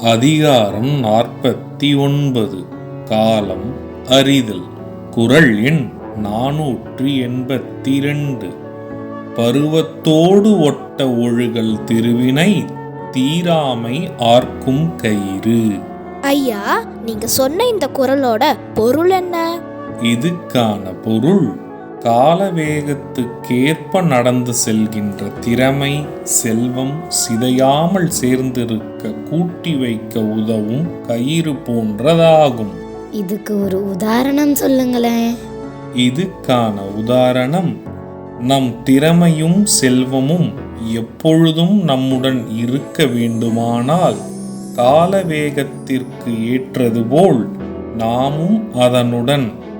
அதிகாரம் நாற்பத்தி ஒன்பது காலம் அறிதல். குரல் எண் நானூற்றி எண்பத்தி ரெண்டு பருவத்தோடு ஒட்ட ஒழுகல் திருவினை தீராமை ஆர்க்கும் கயிறு. ஐயா நீங்க சொன்ன இந்த குரலோட பொருள் என்ன? இதுக்கான பொருள் காலவேகத்துக்கேற்ப நடந்து செல்கின்ற திறமை செல்வம் சிதையாமல் சேர்ந்திருக்க கூட்டி வைக்க உதவும் கயிறு போன்றதாகும். இதுக்கு ஒரு உதாரணம் சொல்லுங்களேன். இதுக்கான உதாரணம் நம் திறமையும் செல்வமும் எப்பொழுதும் நம்முடன் இருக்க வேண்டுமானால் காலவேகத்திற்கு ஏற்றது போல் நாமும் அதனுடன்